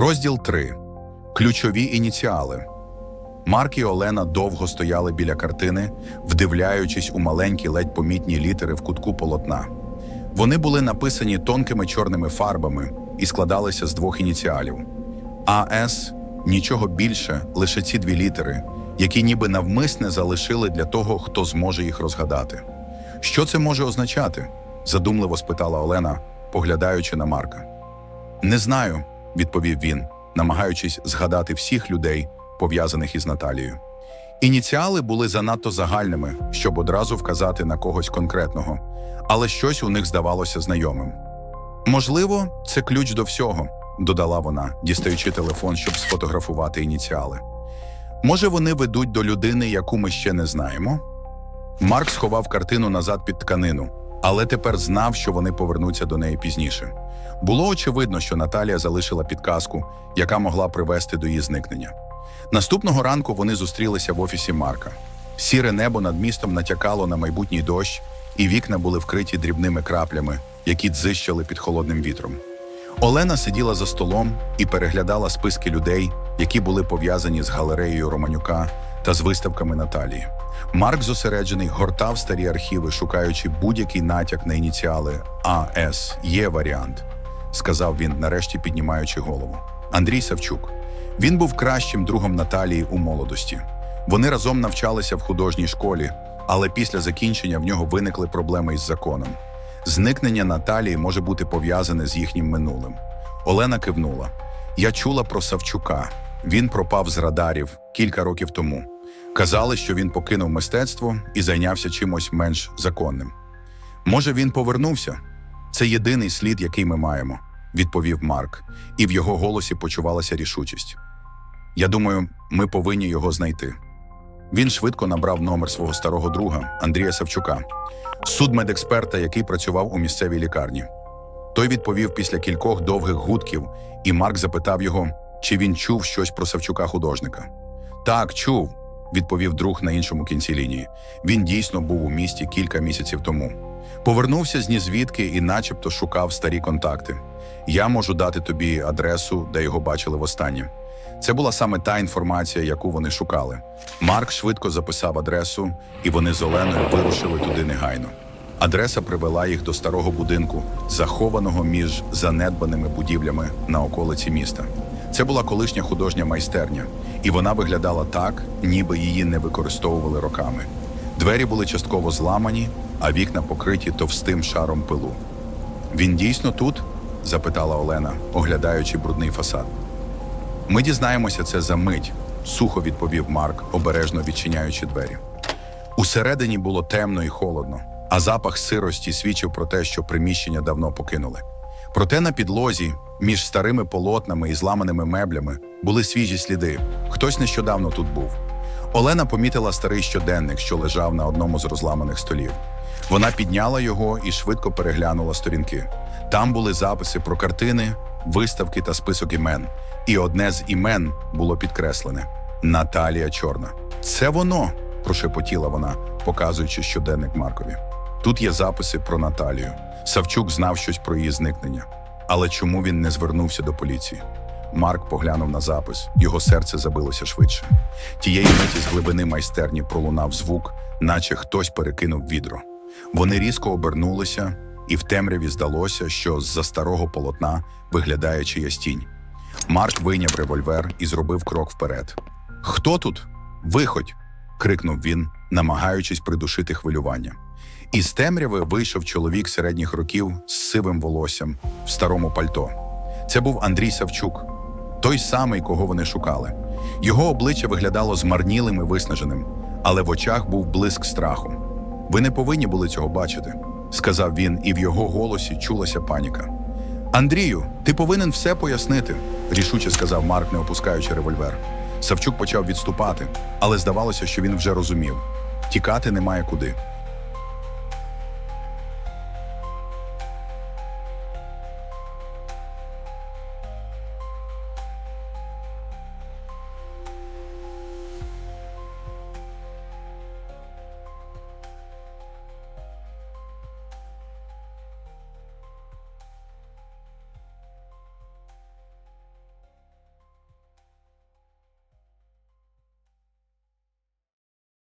Розділ 3. Ключові ініціали. Марк і Олена довго стояли біля картини, вдивляючись у маленькі ледь помітні літери в кутку полотна. Вони були написані тонкими чорними фарбами і складалися з двох ініціалів. АС нічого більше, лише ці дві літери, які ніби навмисне залишили для того, хто зможе їх розгадати. Що це може означати? задумливо спитала Олена, поглядаючи на Марка. Не знаю, відповів він, намагаючись згадати всіх людей, пов'язаних із Наталією. Ініціали були занадто загальними, щоб одразу вказати на когось конкретного, але щось у них здавалося знайомим. Можливо, це ключ до всього, додала вона, дістаючи телефон, щоб сфотографувати ініціали. Може, вони ведуть до людини, яку ми ще не знаємо? Марк сховав картину назад під тканину, але тепер знав, що вони повернуться до неї пізніше. Було очевидно, що Наталія залишила підказку, яка могла привести до її зникнення. Наступного ранку вони зустрілися в офісі Марка. Сіре небо над містом натякало на майбутній дощ, і вікна були вкриті дрібними краплями, які дзищали під холодним вітром. Олена сиділа за столом і переглядала списки людей, які були пов'язані з галереєю Романюка та з виставками Наталії. Марк зосереджений гортав старі архіви, шукаючи будь-який натяк на ініціали АС. Є варіант, сказав він, нарешті піднімаючи голову. Андрій Савчук. Він був кращим другом Наталії у молодості. Вони разом навчалися в художній школі, але після закінчення в нього виникли проблеми із законом. Зникнення Наталії може бути пов'язане з їхнім минулим. Олена кивнула. Я чула про Савчука. Він пропав з радарів кілька років тому. Казали, що він покинув мистецтво і зайнявся чимось менш законним. Може, він повернувся? Це єдиний слід, який ми маємо, відповів Марк, і в його голосі почувалася рішучість. Я думаю, ми повинні його знайти. Він швидко набрав номер свого старого друга Андрія Савчука, судмедексперта, який працював у місцевій лікарні. Той відповів після кількох довгих гудків, і Марк запитав його, чи він чув щось про Савчука художника. Так, чув, відповів друг на іншому кінці лінії. Він дійсно був у місті кілька місяців тому. Повернувся з нізвідки і начебто шукав старі контакти. Я можу дати тобі адресу, де його бачили востаннє. Це була саме та інформація, яку вони шукали. Марк швидко записав адресу, і вони з Оленою вирушили туди негайно. Адреса привела їх до старого будинку, захованого між занедбаними будівлями на околиці міста. Це була колишня художня майстерня, і вона виглядала так, ніби її не використовували роками. Двері були частково зламані, а вікна покриті товстим шаром пилу. Він дійсно тут? запитала Олена, оглядаючи брудний фасад. Ми дізнаємося це за мить, сухо відповів Марк, обережно відчиняючи двері. Усередині було темно і холодно, а запах сирості свідчив про те, що приміщення давно покинули. Проте на підлозі, між старими полотнами і зламаними меблями, були свіжі сліди. Хтось нещодавно тут був. Олена помітила старий щоденник, що лежав на одному з розламаних столів. Вона підняла його і швидко переглянула сторінки. Там були записи про картини, виставки та список імен. І одне з імен було підкреслене Наталія Чорна. Це воно, прошепотіла вона, показуючи щоденник Маркові. Тут є записи про Наталію. Савчук знав щось про її зникнення. Але чому він не звернувся до поліції? Марк поглянув на запис, його серце забилося швидше. Тієї миті з глибини майстерні пролунав звук, наче хтось перекинув відро. Вони різко обернулися, і в темряві здалося, що з-за старого полотна виглядає чиясь тінь. Марк вийняв револьвер і зробив крок вперед. Хто тут? Виходь. крикнув він, намагаючись придушити хвилювання. Із темряви вийшов чоловік середніх років з сивим волоссям в старому пальто. Це був Андрій Савчук, той самий, кого вони шукали. Його обличчя виглядало змарнілим і виснаженим, але в очах був блиск страху. Ви не повинні були цього бачити, сказав він, і в його голосі чулася паніка. Андрію, ти повинен все пояснити, рішуче сказав Марк, не опускаючи револьвер. Савчук почав відступати, але здавалося, що він вже розумів: тікати немає куди.